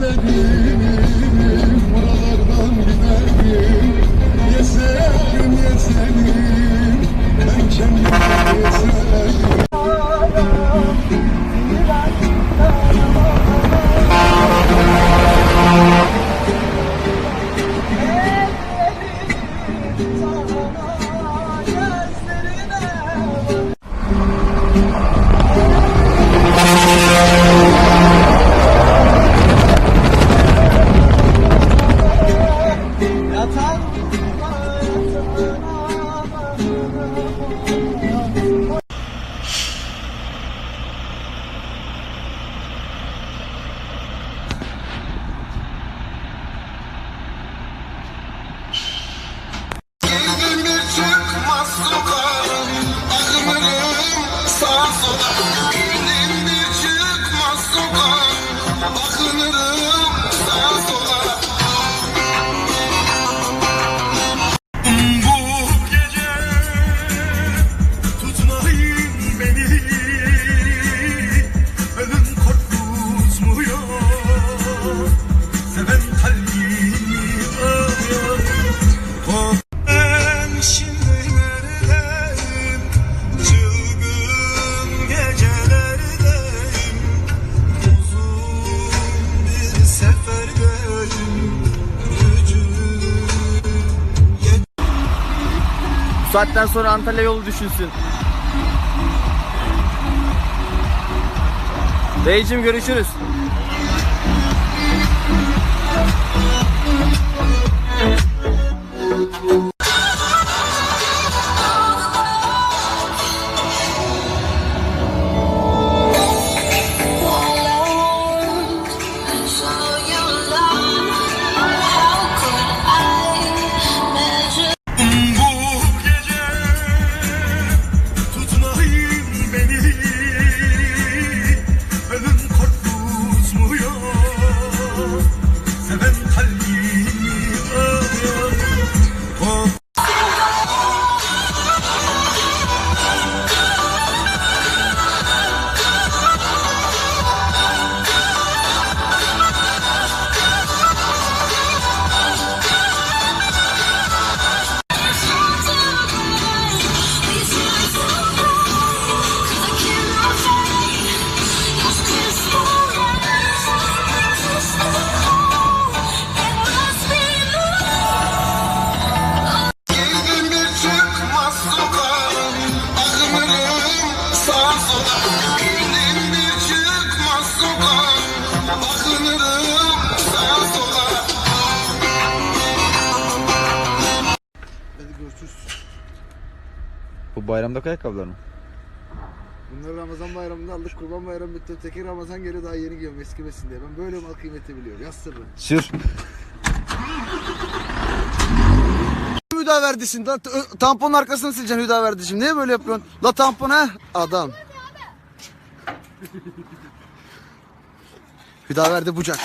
gidelim bir çıkmaz sokağım Bakınırım Saatten sonra Antalya yolu düşünsün. Dayıcım görüşürüz. Bu bayramdaki ayakkabılar mı? Bunları Ramazan bayramında aldık. Kurban bayramı bitti. Teki Ramazan geliyor daha yeni giyiyorum eskimesin diye. Ben böyle mal kıymeti biliyorum. Yaz sırrı. Sür. Hüda verdisin. Tamponun arkasını sileceksin Hüda verdisin. Niye böyle yapıyorsun? La tampon ha? Adam. Hüda verdi bucak.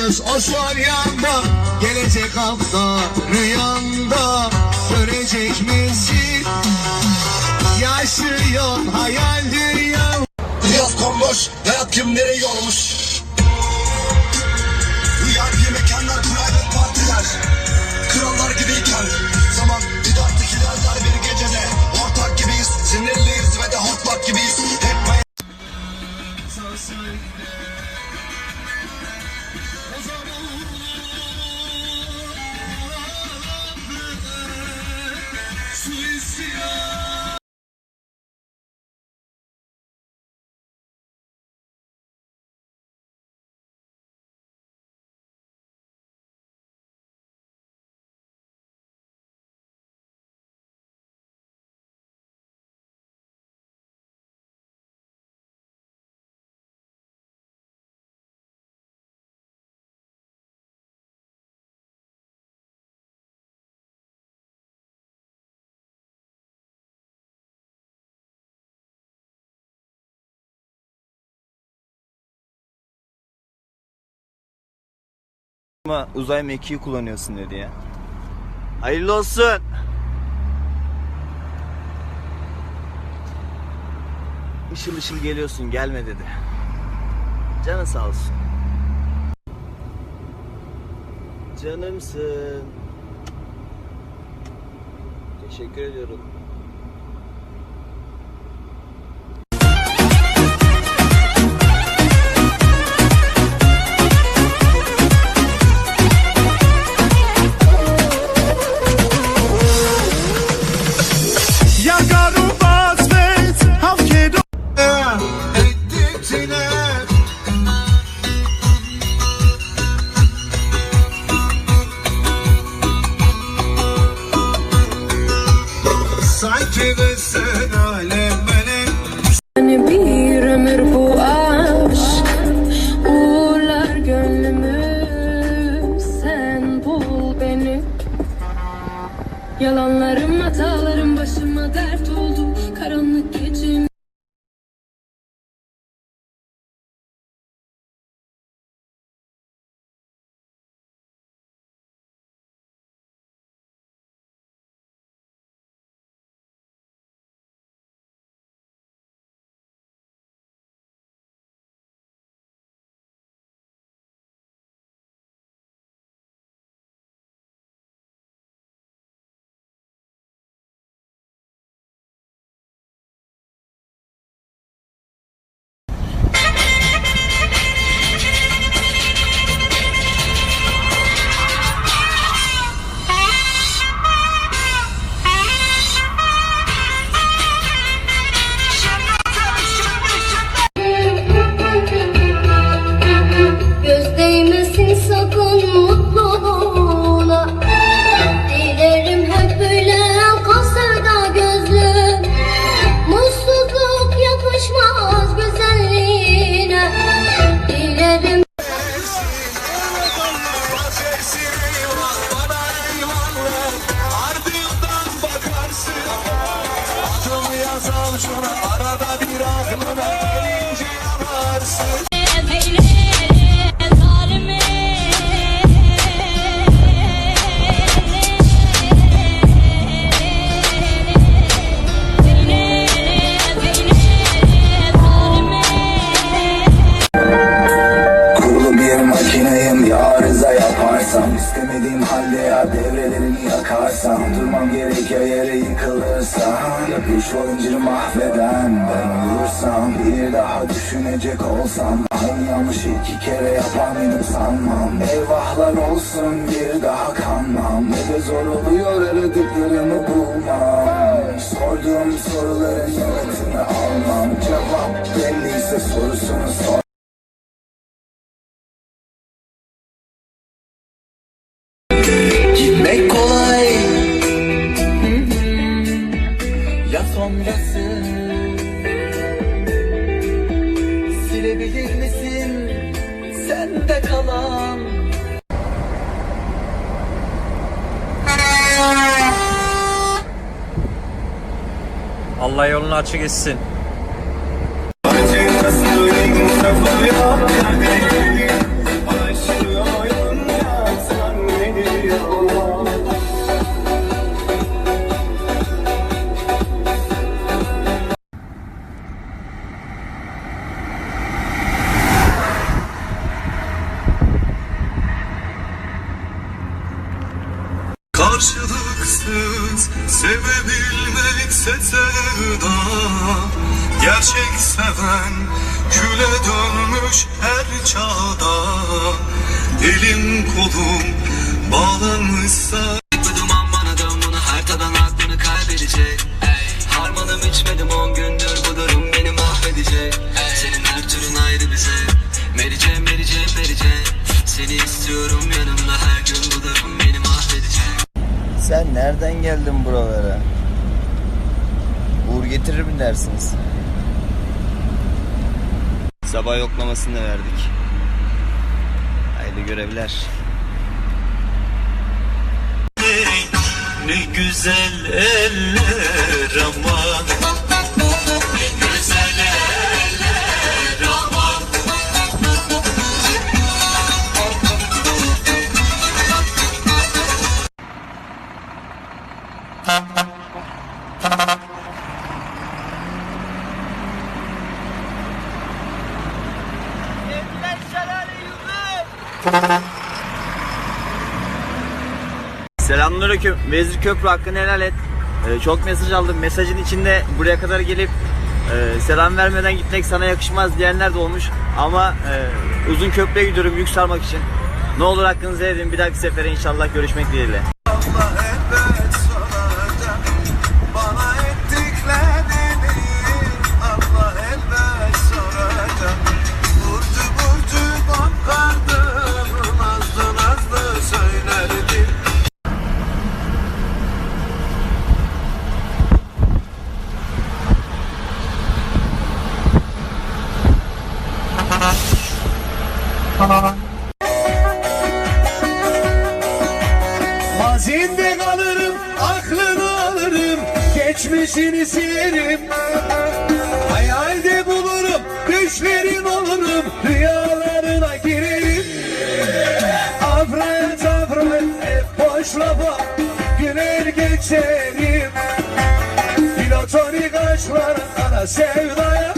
Durmaz o yanda Gelecek hafta rüyamda Görecek misin? Yaşıyorum hayal dünyam Yaz konmuş hayat kimleri yormuş? VIP mekanlar private partiler. Krallar gibiyken Zaman didaktik ilerler bir gecede. Ortak gibiyiz sinirliyiz ve de hortlak gibiyiz. Hep Su Ama uzay mekiği kullanıyorsun dedi ya. Hayırlı olsun. Işıl ışıl geliyorsun gelme dedi. Canın sağ olsun. Canımsın. Teşekkür ediyorum. Yalanlarım hatalarım başıma dert oldu. Karanlık gecem сеть. Yapış o inciri mahveden ben olursam Bir daha düşünecek olsam Aynı yanlış iki kere yapan benim sanmam. Eyvahlar olsun bir daha kanmam. Ne de zor oluyor aradıklarımı bulmam. Sorduğum soruların yanıtını almam. Cevap belliyse sorusunu sor sonrası. Silebilir misin Sende kalan? Allah yolunu açık etsin. Elim kolum bağlanmışsa Duman bana dön bunu her tadan aklını kaybedecek. Harmanım içmedim on gündür bu durum beni mahvedecek. Senin her türün ayrı bize. Jane, Mary Jane Seni istiyorum yanımda her gün bu durum beni mahvedecek. Sen nereden geldin buralara? Uğur getirir mi dersiniz? Sabah yoklamasını da verdik. Haydi görevler. Ne güzel eller aman Selamünaleyküm. Vezir Köprü hakkını helal et. Ee, çok mesaj aldım. Mesajın içinde buraya kadar gelip e, selam vermeden gitmek sana yakışmaz diyenler de olmuş. Ama e, uzun köprüye gidiyorum yük sarmak için. Ne olur hakkınızı edin. Bir dahaki sefere inşallah görüşmek dileğiyle. ateşini silerim. Hayalde bulurum, düşlerin olurum Rüyalarına girerim. Afrayan tafrayan hep boş lafa Güler geçerim. Platonik aşklar ana sevdaya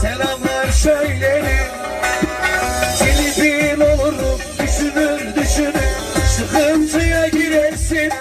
Selamlar söylerim. Kilidin olurum düşünür düşünür Sıkıntıya girersin.